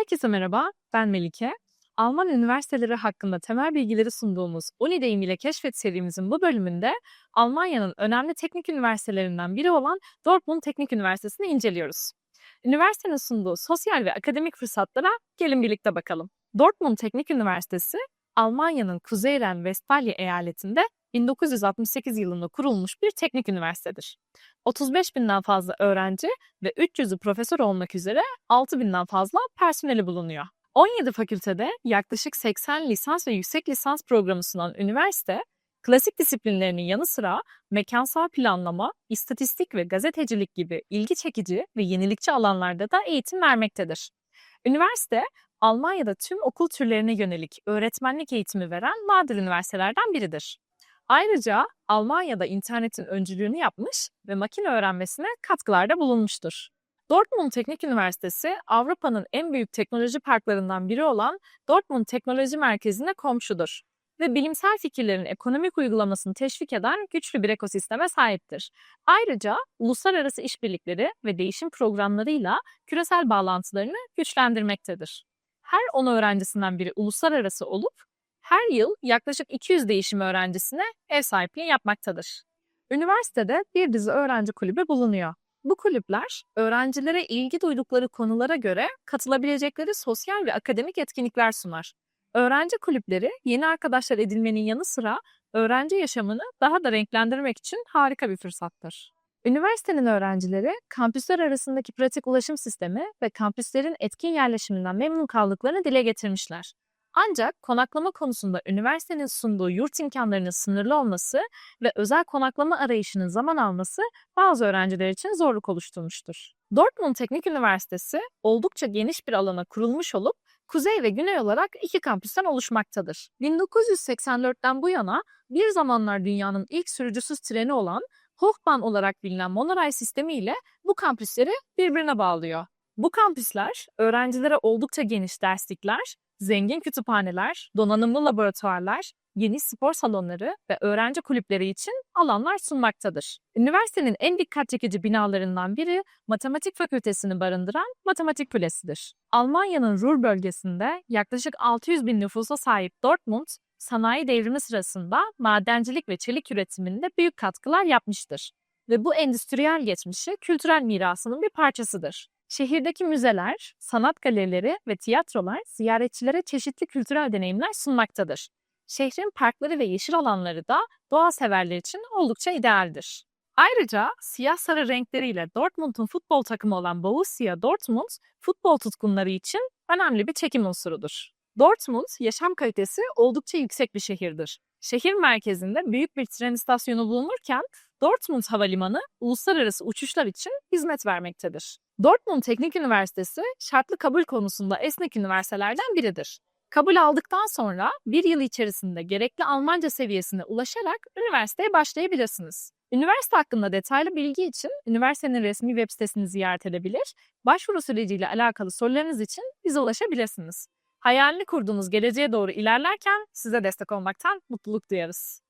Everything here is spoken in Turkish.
Herkese merhaba, ben Melike. Alman üniversiteleri hakkında temel bilgileri sunduğumuz Uni Deyim ile Keşfet serimizin bu bölümünde Almanya'nın önemli teknik üniversitelerinden biri olan Dortmund Teknik Üniversitesi'ni inceliyoruz. Üniversitenin sunduğu sosyal ve akademik fırsatlara gelin birlikte bakalım. Dortmund Teknik Üniversitesi, Almanya'nın Kuzey Ren-Vestfalya eyaletinde 1968 yılında kurulmuş bir teknik üniversitedir. 35 binden fazla öğrenci ve 300'ü profesör olmak üzere 6 binden fazla personeli bulunuyor. 17 fakültede yaklaşık 80 lisans ve yüksek lisans programı sunan üniversite, klasik disiplinlerinin yanı sıra mekansal planlama, istatistik ve gazetecilik gibi ilgi çekici ve yenilikçi alanlarda da eğitim vermektedir. Üniversite, Almanya'da tüm okul türlerine yönelik öğretmenlik eğitimi veren nadir üniversitelerden biridir. Ayrıca Almanya'da internetin öncülüğünü yapmış ve makine öğrenmesine katkılarda bulunmuştur. Dortmund Teknik Üniversitesi, Avrupa'nın en büyük teknoloji parklarından biri olan Dortmund Teknoloji Merkezi'ne komşudur ve bilimsel fikirlerin ekonomik uygulamasını teşvik eden güçlü bir ekosisteme sahiptir. Ayrıca uluslararası işbirlikleri ve değişim programlarıyla küresel bağlantılarını güçlendirmektedir. Her 10 öğrencisinden biri uluslararası olup her yıl yaklaşık 200 değişim öğrencisine ev sahipliği yapmaktadır. Üniversitede bir dizi öğrenci kulübü bulunuyor. Bu kulüpler öğrencilere ilgi duydukları konulara göre katılabilecekleri sosyal ve akademik etkinlikler sunar. Öğrenci kulüpleri yeni arkadaşlar edinmenin yanı sıra öğrenci yaşamını daha da renklendirmek için harika bir fırsattır. Üniversitenin öğrencileri kampüsler arasındaki pratik ulaşım sistemi ve kampüslerin etkin yerleşiminden memnun kaldıklarını dile getirmişler. Ancak konaklama konusunda üniversitenin sunduğu yurt imkanlarının sınırlı olması ve özel konaklama arayışının zaman alması bazı öğrenciler için zorluk oluşturmuştur. Dortmund Teknik Üniversitesi oldukça geniş bir alana kurulmuş olup kuzey ve güney olarak iki kampüsten oluşmaktadır. 1984'ten bu yana bir zamanlar dünyanın ilk sürücüsüz treni olan Hochbahn olarak bilinen monoray sistemi ile bu kampüsleri birbirine bağlıyor. Bu kampüsler öğrencilere oldukça geniş derslikler, zengin kütüphaneler, donanımlı laboratuvarlar, geniş spor salonları ve öğrenci kulüpleri için alanlar sunmaktadır. Üniversitenin en dikkat çekici binalarından biri Matematik Fakültesini barındıran Matematik Kulesi'dir. Almanya'nın Ruhr bölgesinde yaklaşık 600 bin nüfusa sahip Dortmund, sanayi devrimi sırasında madencilik ve çelik üretiminde büyük katkılar yapmıştır ve bu endüstriyel geçmişi kültürel mirasının bir parçasıdır. Şehirdeki müzeler, sanat galerileri ve tiyatrolar ziyaretçilere çeşitli kültürel deneyimler sunmaktadır. Şehrin parkları ve yeşil alanları da doğa severler için oldukça idealdir. Ayrıca siyah sarı renkleriyle Dortmund'un futbol takımı olan Borussia Dortmund, futbol tutkunları için önemli bir çekim unsurudur. Dortmund, yaşam kalitesi oldukça yüksek bir şehirdir. Şehir merkezinde büyük bir tren istasyonu bulunurken Dortmund Havalimanı uluslararası uçuşlar için hizmet vermektedir. Dortmund Teknik Üniversitesi şartlı kabul konusunda esnek üniversitelerden biridir. Kabul aldıktan sonra bir yıl içerisinde gerekli Almanca seviyesine ulaşarak üniversiteye başlayabilirsiniz. Üniversite hakkında detaylı bilgi için üniversitenin resmi web sitesini ziyaret edebilir, başvuru süreciyle alakalı sorularınız için bize ulaşabilirsiniz. Hayalini kurduğunuz geleceğe doğru ilerlerken size destek olmaktan mutluluk duyarız.